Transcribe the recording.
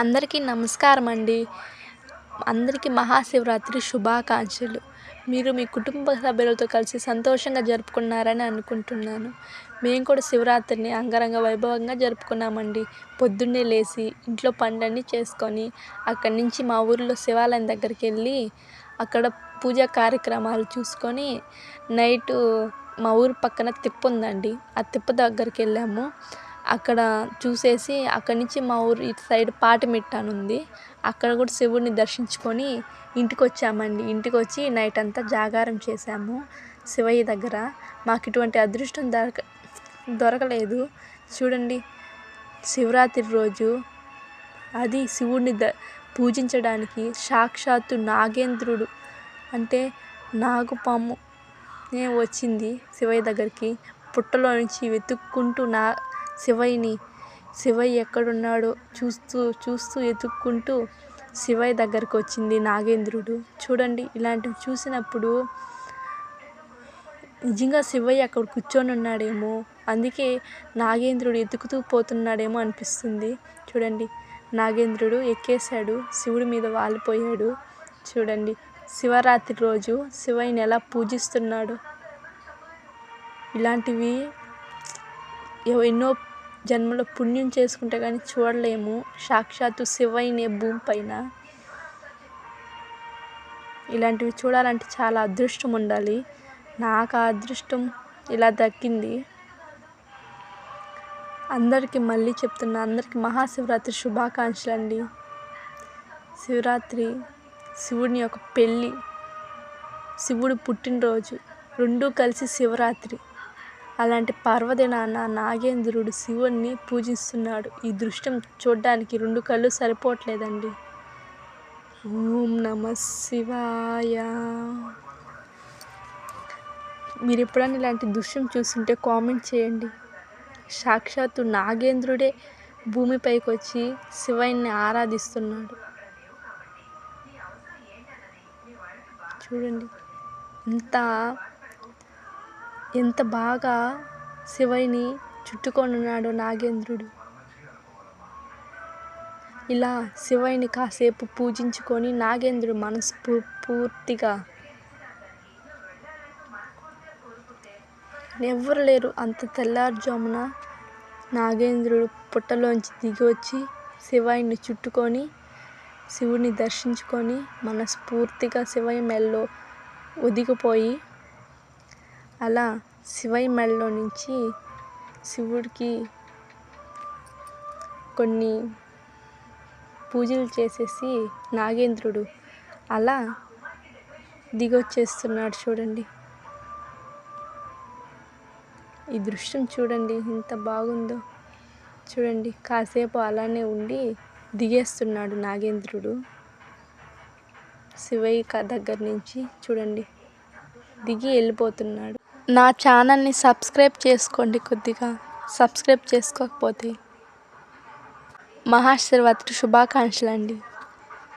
అందరికీ నమస్కారం అండి అందరికీ మహాశివరాత్రి శుభాకాంక్షలు. మీరు మీ కుటుంబ సభ్యులతో కలిసి సంతోషంగా జరుపుకున్నారని అనుకుంటున్నాను. మేము కూడా శివరాత్రిని అంగరంగ వైభవంగా జరుపుకున్నామండి. పొద్దున్నే లేచి ఇంట్లో పనులన్నీ చేసుకొని అక్కడి నుంచి మా ఊరిలో శివాలయం దగ్గరికి వెళ్ళి అక్కడ పూజా కార్యక్రమాలు చూసుకొని నైటు మా ఊరు పక్కన తిప్ప ఉందండి. ఆ తిప్ప దగ్గరికి వెళ్ళాము. అక్కడ చూసేసి అక్కడి నుంచి మా ఊరు ఇటు సైడ్ పాటిమిట్ట అని ఉంది. అక్కడ కూడా శివుడిని దర్శించుకొని ఇంటికి వచ్చామండి. ఇంటికి వచ్చి నైట్ అంతా జాగారం చేసాము శివయ్య దగ్గర. మాకు ఇటువంటి అదృష్టం దొరక దొరకలేదు. చూడండి శివరాత్రి రోజు అది శివుడిని ద పూజించడానికి సాక్షాత్తు నాగేంద్రుడు అంటే నాగుపాము వచ్చింది శివయ్య దగ్గరికి. పుట్టలో నుంచి వెతుక్కుంటూ నా శివయ్యని. శివయ్య ఎక్కడున్నాడో చూస్తూ చూస్తూ వెతుక్కుంటూ శివయ్య దగ్గరకు వచ్చింది నాగేంద్రుడు. చూడండి ఇలాంటివి చూసినప్పుడు నిజంగా శివయ్య అక్కడ కూర్చొని ఉన్నాడేమో. అందుకే నాగేంద్రుడు ఎతుకుతూ పోతున్నాడేమో అనిపిస్తుంది. చూడండి నాగేంద్రుడు ఎక్కేశాడు. శివుడి మీద వాలిపోయాడు. చూడండి శివరాత్రి రోజు శివయ్యని ఎలా పూజిస్తున్నాడు. ఇలాంటివి ఎన్నో జన్మలో పుణ్యం చేసుకుంటే కానీ చూడలేము. సాక్షాత్తు శివయ్యనే భూమి పైన. ఇలాంటివి చూడాలంటే చాలా అదృష్టం ఉండాలి. నాకు ఆ అదృష్టం ఇలా దక్కింది. అందరికీ మళ్ళీ చెప్తున్నా అందరికీ మహాశివరాత్రి శుభాకాంక్షలు అండి శివరాత్రి శివుడిని యొక్క పెళ్ళి శివుడు పుట్టినరోజు రెండూ కలిసి శివరాత్రి. అలాంటి పర్వదినాన నాగేంద్రుడు శివుణ్ణి పూజిస్తున్నాడు. ఈ దృశ్యం చూడ్డానికి రెండు కళ్ళు సరిపోవట్లేదండి. ఓం నమ శివాయ. మీరు ఎప్పుడైనా ఇలాంటి దృశ్యం చూస్తుంటే కామెంట్ చేయండి. సాక్షాత్తు నాగేంద్రుడే భూమిపైకి వచ్చి శివయ్యని ఆరాధిస్తున్నాడు. చూడండి. ఇంత ఎంత బాగా శివయ్యని చుట్టుకొని ఉన్నాడో నాగేంద్రుడు. ఇలా శివయ్యని కాసేపు పూజించుకొని నాగేంద్రుడు మనసు పూర్తిగా ఎవ్వరు లేరు. అంత తెల్లారుజామున నాగేంద్రుడు పుట్టలోంచి దిగి వచ్చి శివయ్యని చుట్టుకొని శివుడిని దర్శించుకొని మనస్ఫూర్తిగా శివయ్య మెల్లో ఒదిగిపోయి అలా శివయ్య మెడలో నుంచి శివుడికి కొన్ని పూజలు చేసేసి నాగేంద్రుడు అలా దిగొచ్చేస్తున్నాడు చూడండి. ఈ దృశ్యం చూడండి ఎంత బాగుందో. చూడండి కాసేపు అలానే ఉండి దిగేస్తున్నాడు నాగేంద్రుడు. శివయ్య దగ్గర నుంచి చూడండి దిగి వెళ్ళిపోతున్నాడు. నా ఛానల్ని సబ్స్క్రైబ్ చేసుకోండి కొద్దిగా. సబ్స్క్రైబ్ చేసుకోకపోతే మహాశివరాత్రి శుభాకాంక్షలు అండి